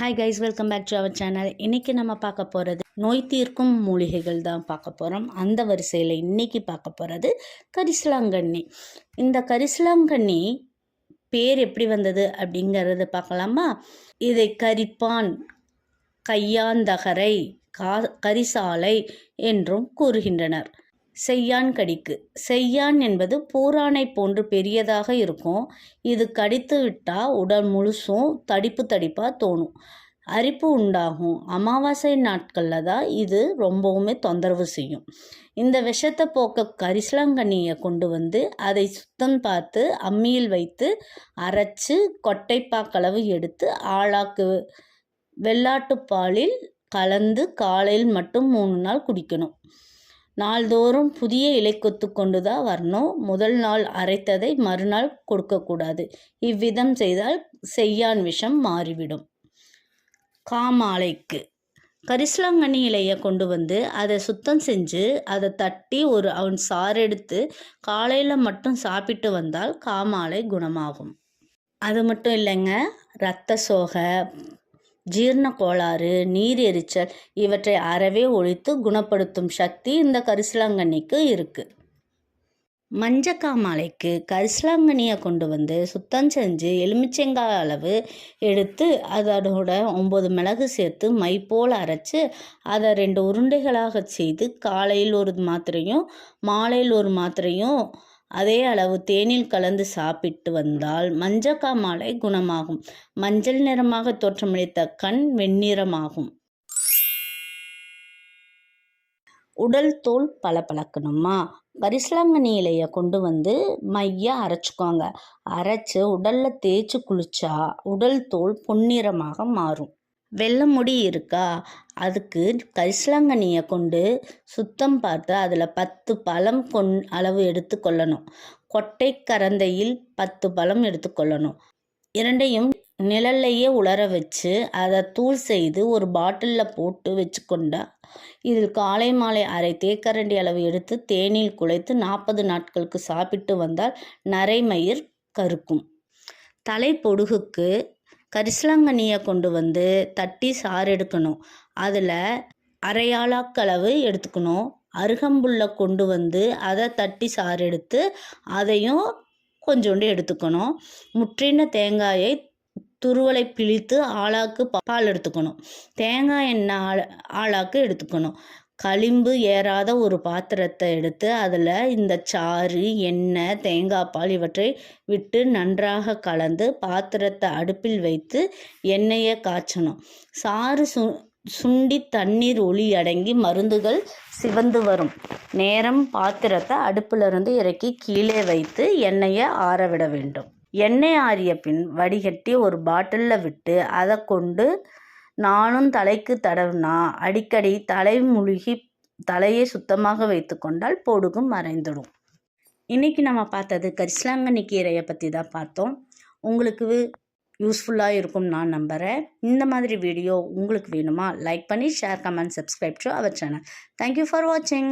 Hi guys welcome back to our channel இன்றைக்கி நம்ம பார்க்க போகிறது நோய் தீர்க்கும் மூலிகைகள் தான் பார்க்க போகிறோம் அந்த வரிசையில் இன்றைக்கி பார்க்க போகிறது கரிசலாங்கண்ணி. இந்த கரிசலாங்கண்ணி பேர் எப்படி வந்தது அப்படிங்கிறது பார்க்கலாமா? இதை கரிப்பான் கையாந்தகரை கா கரிசாலை என்றும் கூறுகின்றனர். செய்யான் கடிக்கு. செய்யான் என்பது பூரானை போன்று பெரியதாக இருக்கும். இது கடித்து விட்டால் உடல் முழுசும் தடிப்பு தடிப்பாக தோணும். அரிப்பு உண்டாகும். அமாவாசை நாட்களில் தான் இது ரொம்பவுமே தொந்தரவு செய்யும். இந்த விஷத்தை போக்க கரிசலாங்கண்ணியை கொண்டு வந்து அதை சுத்தம் பார்த்து அம்மியில் வைத்து அரைச்சு கொட்டைப்பாக்களவு எடுத்து ஆளாக்கு வெள்ளாட்டு பாலில் கலந்து காலையில் மட்டும் மூணு நாள் குடிக்கணும். நாள்தோறும் புதிய இலை கொத்து கொண்டு தான் வரணும். முதல் நாள் அரைத்ததை மறுநாள் கொடுக்கக்கூடாது. இவ்விதம் செய்தால் செய்யான் விஷம் மாறிவிடும். காமாலைக்கு. கரிசலாங்கண்ணி இலையை கொண்டு வந்து அதை சுத்தம் செஞ்சு அதை தட்டி ஒரு அவன் சாறு எடுத்து காலையில் மட்டும் சாப்பிட்டு வந்தால் காமாலை குணமாகும். அது மட்டும் இல்லைங்க ரத்த சோகை ஜீரண கோளாறு நீர் எரிச்சல் இவற்றை அறவே ஒழித்து குணப்படுத்தும் சக்தி இந்த கரிசலாங்கண்ணிக்கு இருக்குது மஞ்சக்காமாலைக்கு கரிசலாங்கண்ணியை கொண்டு வந்து சுத்தம் செஞ்சு எலுமிச்சங்காய் அளவு எடுத்து அதோட ஒம்பது மிளகு சேர்த்து மை போல் அரைச்சி அதை ரெண்டு உருண்டைகளாக செய்து காலையில் ஒரு மாத்திரையும் மாலையில் ஒரு மாத்திரையும் அதே அளவு தேனில் கலந்து சாப்பிட்டு வந்தால் மஞ்சக்காமாலை குணமாகும். மஞ்சள் நிறமாக தோற்றமளித்த கண் வெண்ணிறமாகும். உடல் தோல் பளபளக்கணுமா? கரிசலாங்கண்ணி இலையை கொண்டு வந்து மைய அரைச்சிக்கோங்க. அரைச்சி உடலில் தேய்ச்சி குளிச்சா உடல் தோல் பொன்னிறமாக மாறும். வெள்ளை முடி இருக்கா? அதுக்கு கரிசலாங்கண்ணியை கொண்டு சுத்தம் பார்த்து அதில் பத்து பழம் கொண் அளவு எடுத்துக்கொள்ளணும் கொட்டை கரந்தையில் பத்து பழம் எடுத்துக்கொள்ளணும் இரண்டையும் நிழல்லையே உலர வச்சு அதை தூள் செய்து ஒரு பாட்டிலில் போட்டு வச்சுக்கொண்டா இதில் காலை மாலை அரை தேக்கரண்டி அளவு எடுத்து தேனில் குலைத்து நாற்பது நாட்களுக்கு சாப்பிட்டு வந்தால் நரைமயிர் கருக்கும். தலை பொடுகுக்கு கரிசலாங்கண்ணியை கொண்டு வந்து தட்டி சாறு எடுக்கணும். அதில் அரையாளாக்களவு எடுத்துக்கணும். அருகம்புல்லை கொண்டு வந்து அதை தட்டி சாறு எடுத்து அதையும் கொஞ்சோண்டு எடுத்துக்கணும். முற்றின தேங்காயை துருவலை பிழித்து ஆளாக்கு பால் எடுத்துக்கணும். தேங்காய் எண்ணெய் ஆள் ஆளாக்கு எடுத்துக்கணும். களிம்பு ஏறாத ஒரு பாத்திரத்தை எடுத்து அதில் இந்த சாறு எண்ணெய் தேங்காய் பால் இவற்றை விட்டு நன்றாக கலந்து பாத்திரத்தை அடுப்பில் வைத்து எண்ணெயை காய்ச்சணும். சாறு சு சுண்டி தண்ணீர் ஒளி அடங்கி மருந்துகள் சிவந்து வரும். நேரம் பாத்திரத்தை அடுப்பிலிருந்து இறக்கி கீழே வைத்து எண்ணெயை ஆறவிட வேண்டும். எண்ணெய் ஆறிய பின் வடிகட்டி ஒரு பாட்டிலில் விட்டு அதை கொண்டு நானும் தலைக்கு தடவுனா அடிக்கடி தலை முழுகி தலையை சுத்தமாக வைத்து கொண்டால் பொடுகும் மறைந்துடும். இன்றைக்கி நம்ம பார்த்தது கரிசலாங்கண்ணி கீரையை பற்றி தான் பார்த்தோம். உங்களுக்கு யூஸ்ஃபுல்லாக இருக்கும் நான் நம்புகிறேன் இந்த மாதிரி வீடியோ உங்களுக்கு வேணுமா லைக் பண்ணி share comment subscribe to our channel thank you for வாட்சிங்